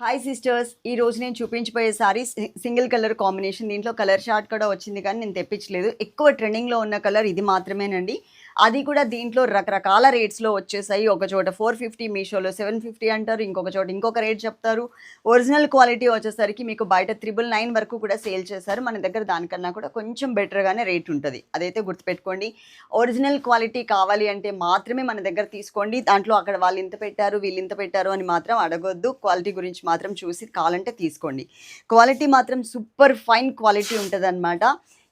Hi sisters ఈ రోజు నేను చూపించబోయే సారీ సింగిల్ కలర్ కాంబినేషన్. దీంట్లో కలర్ షార్ట్ కూడా వచ్చింది కానీ నేను తెప్పించలేదు. ఎక్కువ ట్రెండింగ్లో ఉన్న కలర్ ఇది మాత్రమేనండి. అది కూడా దీంట్లో రకరకాల రేట్స్లో వచ్చేసాయి. ఒక చోట ఫోర్ ఫిఫ్టీ మీషోలో సెవెన్ ఫిఫ్టీ అంటారు ఇంకొక చోట ఇంకొక రేట్ చెప్తారు. ఒరిజినల్ క్వాలిటీ వచ్చేసరికి మీకు బయట త్రిబుల్ నైన్ వరకు కూడా సేల్ చేశారు. మన దగ్గర దానికన్నా కూడా కొంచెం బెటర్గానే రేట్ ఉంటుంది. అదైతే గుర్తుపెట్టుకోండి. ఒరిజినల్ క్వాలిటీ కావాలి అంటే మాత్రమే మన దగ్గర తీసుకోండి. దాంట్లో అక్కడ వాళ్ళు ఇంత పెట్టారు వీళ్ళు ఇంత పెట్టారు అని మాత్రం అడగొద్దు. క్వాలిటీ గురించి మాత్రం చూసి కావాలంటే తీసుకోండి. క్వాలిటీ మాత్రం సూపర్ ఫైన్ క్వాలిటీ ఉంటుంది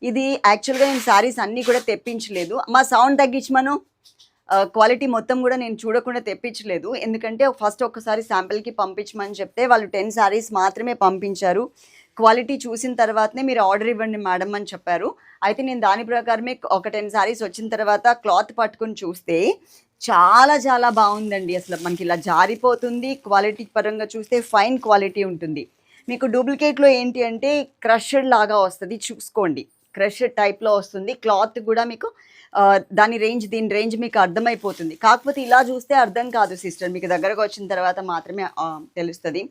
ఇది యాక్చువల్గా నేను శారీస్ అన్నీ కూడా తెప్పించలేదు. మా సౌండ్ తగ్గించమను. క్వాలిటీ మొత్తం కూడా నేను చూడకుండా తెప్పించలేదు. ఎందుకంటే ఫస్ట్ ఒక్కసారి శాంపిల్కి పంపించమని చెప్తే వాళ్ళు టెన్ శారీస్ మాత్రమే పంపించారు. క్వాలిటీ చూసిన తర్వాతనే మీరు ఆర్డర్ ఇవ్వండి మేడం అని చెప్పారు. అయితే నేను దాని ప్రకారమే ఒక టెన్ శారీస్ వచ్చిన తర్వాత క్లాత్ పట్టుకొని చూస్తే చాలా చాలా బాగుందండి. అసలు మనకి ఇలా జారిపోతుంది. క్వాలిటీ పరంగా చూస్తే ఫైన్ క్వాలిటీ ఉంటుంది. మీకు డూప్లికేట్లో ఏంటి అంటే క్రషడ్ లాగా వస్తుంది. చూసుకోండి. క్రష్ టైప్లో వస్తుంది. క్లాత్ కూడా మీకు దాని రేంజ్ దీని రేంజ్ మీకు అర్థమైపోతుంది. కాకపోతే ఇలా చూస్తే అర్థం కాదు సిస్టర్. మీకు దగ్గరకు వచ్చిన తర్వాత మాత్రమే తెలుస్తుంది.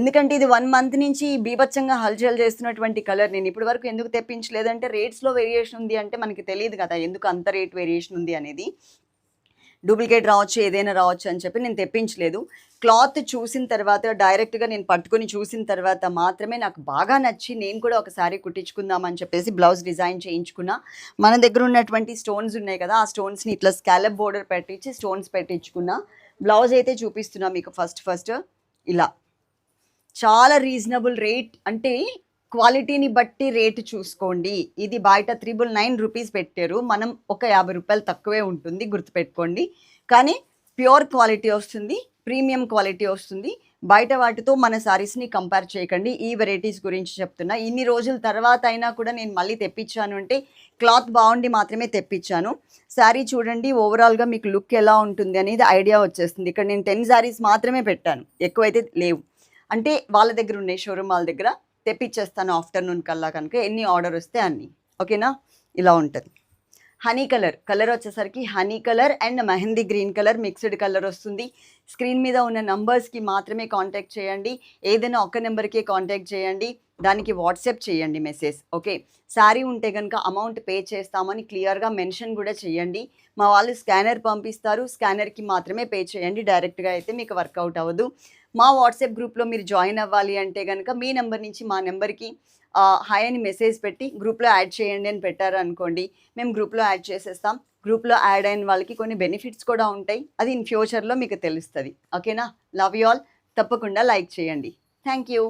ఎందుకంటే ఇది వన్ మంత్ నుంచి బీభత్సంగా హల్చల్ చేస్తున్నటువంటి కలర్. నేను ఇప్పటి వరకు ఎందుకు తెప్పించలేదంటే రేట్స్లో వేరియేషన్ ఉంది అంటే మనకి తెలియదు కదా ఎందుకు అంత రేట్ వేరియేషన్ ఉంది అనేది. డూప్లికేట్ రావచ్చు ఏదైనా రావచ్చు అని చెప్పి నేను తెప్పించలేదు. క్లాత్ చూసిన తర్వాత డైరెక్ట్గా నేను పట్టుకొని చూసిన తర్వాత మాత్రమే నాకు బాగా నచ్చి నేను కూడా ఒకసారి కుట్టించుకుందామని చెప్పేసి బ్లౌజ్ డిజైన్ చేయించుకున్నా. మన దగ్గర ఉన్నటువంటి స్టోన్స్ ఉన్నాయి కదా ఆ స్టోన్స్ని ఇట్లా స్కాలప్ బోర్డర్ పెట్టించి స్టోన్స్ పెట్టించుకున్నా. బ్లౌజ్ అయితే చూపిస్తున్నా మీకు ఫస్ట్ ఫస్ట్. ఇలా. చాలా రీజనబుల్ రేట్ అంటే క్వాలిటీని బట్టి రేటు చూసుకోండి. ఇది బయట త్రిబుల్ నైన్ రూపీస్ పెట్టారు. మనం ఒక యాభై రూపాయలు తక్కువే ఉంటుంది గుర్తుపెట్టుకోండి. కానీ ప్యూర్ క్వాలిటీ వస్తుంది ప్రీమియం క్వాలిటీ వస్తుంది. బయట వాటితో మన శారీస్ని కంపేర్ చేయకండి. ఈ వెరైటీస్ గురించి చెప్తున్నా. ఇన్ని రోజుల తర్వాత అయినా కూడా నేను మళ్ళీ తెప్పించాను అంటే క్లాత్ బాగుండి మాత్రమే తెప్పించాను. శారీ చూడండి ఓవరాల్గా మీకు లుక్ ఎలా ఉంటుంది అనేది ఐడియా వచ్చేస్తుంది. ఇక్కడ నేను టెన్ శారీస్ మాత్రమే పెట్టాను. ఎక్కువైతే లేవు. అంటే వాళ్ళ దగ్గర ఉన్నాయి షోరూమ్ వాళ్ళ దగ్గర. తెప్పించేస్తాను ఆఫ్టర్నూన్ కల్లా కనుక. ఎన్ని ఆర్డర్ వస్తే అన్ని. ఓకేనా? ఇలా ఉంటుంది. Honey colour. కలర్ వచ్చేసరికి honey colour and mehndi green colour mixed colour వస్తుంది. స్క్రీన్ మీద ఉన్న నంబర్స్కి మాత్రమే కాంటాక్ట్ చేయండి. ఏదైనా ఒక్క నెంబర్కే కాంటాక్ట్ చేయండి. దానికి వాట్సాప్ చేయండి మెసేజ్ ఓకే? శారీ ఉంటే కనుక అమౌంట్ పే చేస్తామని క్లియర్గా మెన్షన్ కూడా చేయండి. మా వాళ్ళు స్కానర్ పంపిస్తారు స్కానర్కి మాత్రమే పే చేయండి డైరెక్ట్గా అయితే మీకు వర్కౌట్ అవ్వదు. మా వాట్సాప్ గ్రూప్లో మీరు జాయిన్ అవ్వాలి అంటే కనుక మీ నెంబర్ నుంచి మా నెంబర్కి హాయ్ అని మెసేజ్ పెట్టి గ్రూప్లో యాడ్ చేయండి అని పెట్టారు అనుకోండి మేము గ్రూప్లో యాడ్ చేసేస్తాం. గ్రూప్లో యాడ్ అయిన వాళ్ళకి కొన్ని బెనిఫిట్స్ కూడా ఉంటాయి. అది ఇన్ ఫ్యూచర్లో మీకు తెలుస్తుంది. ఓకేనా? Love you all. తప్పకుండా లైక్ చేయండి. Thank you.